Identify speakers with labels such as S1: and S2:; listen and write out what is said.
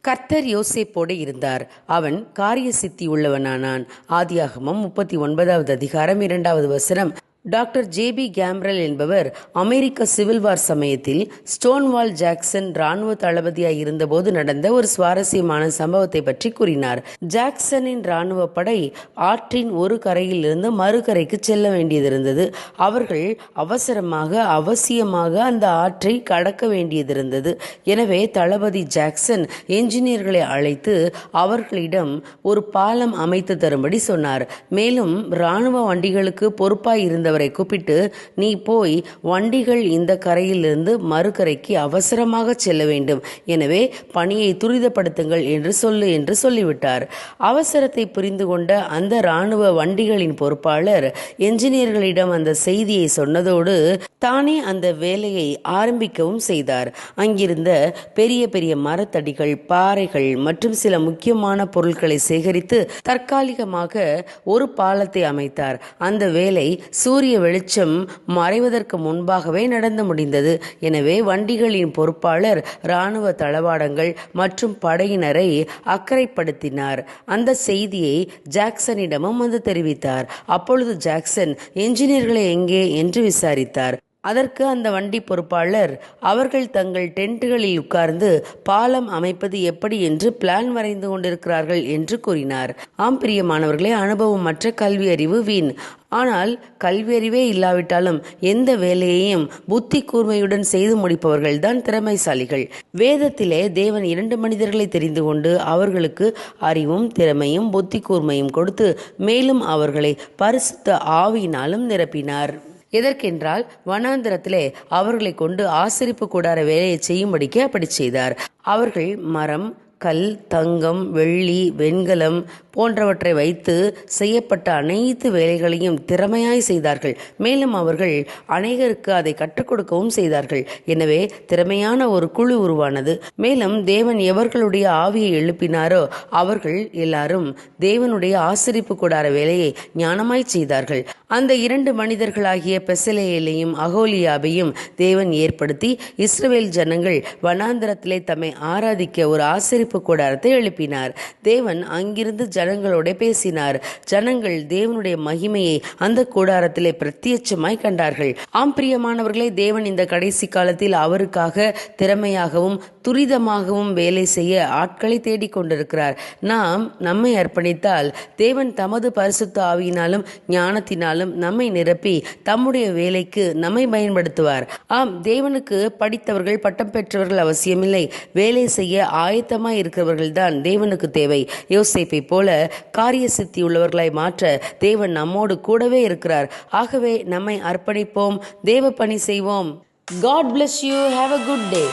S1: கர்த்தர் யோசேப்போடு இருந்தார். அவன் காரிய சித்தி உள்ளவனானான். ஆதியாகமம் முப்பத்தி ஒன்பதாவது அதிகாரம் இரண்டாவது வசனம். டாக்டர் ஜேபி கேம்ரல் என்பவர் அமெரிக்க சிவில் வார் சமயத்தில் ஸ்டோன்வால் ஜாக்சன் ராணுவ தளபதியாய் இருந்தபோது நடந்த ஒரு சுவாரஸ்யமான சம்பவத்தை பற்றி கூறினார். ஜாக்சனின் ராணுவ படை ஆற்றின் ஒரு கரையிலிருந்து மறுகரைக்கு செல்ல வேண்டியதிருந்தது அவர்கள் அவசரமாக அவசியமாக அந்த ஆற்றை கடக்க வேண்டியதிருந்தது எனவே தளபதி ஜாக்சன் என்ஜினியர்களை அழைத்து அவர்களிடம் ஒரு பாலம் அமைத்து தரும்படி சொன்னார். மேலும் ராணுவ வண்டிகளுக்கு பொறுப்பாய் இருந்தவரை கூப்பிட்டு நீ போய் வண்டிகள் இந்த கரையிலிருந்து மறுகரைக்கு அவசரமாக செல்ல வேண்டும். எனவே பணியை துரிதப்படுத்துங்கள் என்று சொல்லு என்று சொல்லிவிட்டார். அவசரத்தை புரிந்து கொண்ட அந்த இராணுவ வண்டிகளின் பொறுப்பாளர் என்ஜினியர்களிடம் அந்த செய்தியை சொன்னதோடு தானே அந்த வேலையை ஆரம்பிக்கவும் செய்தார். அங்கிருந்த பெரிய பெரிய மரத்தடிகள் பாறைகள் மற்றும் சில முக்கியமான பொருட்களை சேகரித்து தற்காலிகமாக ஒரு பாலத்தை அமைத்தார். அந்த வேலை சூரிய வெளிச்சம் மறைவதற்கு முன்பாகவே நடந்து முடிந்தது. எனவே வண்டிகளின் பொறுப்பாளர் இராணுவ தளவாடங்கள் மற்றும் படையினரை அக்கறைப்படுத்தினார். அந்த செய்தியை ஜாக்சனிடமும் வந்து தெரிவித்தார். அப்பொழுது ஜாக்சன் என்ஜினியர்களை எங்கே? என்று விசாரித்தார். அதற்கு அந்த வண்டி பொறுப்பாளர் அவர்கள் தங்கள் டென்ட்டுகளில் உட்கார்ந்து பாலம் அமைப்பது எப்படி என்று பிளான் வரைந்து கொண்டிருக்கிறார்கள் என்று கூறினார். ஆம் பிரியமானவர்களே அனுபவமற்ற கல்வி அறிவு வீண். ஆனால் கல்வியறிவே இல்லாவிட்டாலும் எந்த வேலையையும் புத்தி கூர்மையுடன் செய்து முடிப்பவர்கள் தான் திறமைசாலிகள். வேதத்திலே தேவன் இரண்டு மனிதர்களை தெரிந்து கொண்டு அவர்களுக்கு அறிவும் திறமையும் புத்தி கூர்மையும் கொடுத்து மேலும் அவர்களை பரிசுத்த ஆவியினாலும் நிரப்பினார். எதற்கென்றால் வனாந்திரத்திலே அவர்களை கொண்டு ஆசரிப்பு கூடார வேலையை செய்யும்படிக்கு அப்படி செய்தார். அவர்கள் மரம் கல் தங்கம் வெள்ளி வெண்கலம் போன்றவற்றை வைத்து செய்யப்பட்ட அனைத்து வேலைகளையும் திறமையாய் செய்தார்கள். மேலும் அவர்கள் அநேகருக்கு அதை கற்றுக் கொடுக்கவும் செய்தார்கள். எனவே திறமையான ஒரு குழு உருவானது. மேலும் தேவன் எவர்களுடைய ஆவியை எழுப்பினாரோ அவர்கள் எல்லாரும் தேவனுடைய ஆசரிப்பு கூடார வேலையை ஞானமாய் செய்தார்கள். அந்த இரண்டு மனிதர்களாகிய பெசலேயலையும் அகோலியாவையும் தேவன் ஏற்படுத்தி இஸ்ரவேல் ஜனங்கள் வனாந்திரத்திலே தம்மை ஆராதிக்க ஒரு ஆசிரிப்பு கூடாரத்தை எழுப்பினார். தேவன் அங்கிருந்து ஜனங்களோட பேசினார். ஜனங்கள் தேவனுடைய மகிமையை அந்த கூடாரத்திலே பிரத்யட்சமாய் கண்டார்கள். ஆம் பிரியமானவர்களே தேவன் இந்த கடைசி காலத்தில் அவருக்காக திறமையாகவும் துரிதமாகவும் வேலை செய்ய ஆட்களை தேடிக் கொண்டிருக்கிறார். நாம் நம்மை அர்ப்பணித்தால் தேவன் தமது பரிசுத்த ஆவியினாலும் ஞானத்தினாலும் நம்மை நிரப்பி தம்முடைய வேலைக்கு நம்மை பயன்படுத்துவார். ஆம் தேவனுக்கு படித்தவர்கள் பட்டம் பெற்றவர்கள் அவசியமில்லை. வேலை செய்ய ஆயத்தமாய் இருக்கிறவர்கள்தான் தேவனுக்கு தேவை. யோசேப்பை போல காரிய சித்தி உள்ளவர்களாய் மாற்ற தேவன் நம்மோடு கூடவே இருக்கிறார். ஆகவே நம்மை அர்ப்பணிப்போம் தேவ பணி செய்வோம். God bless you have a good day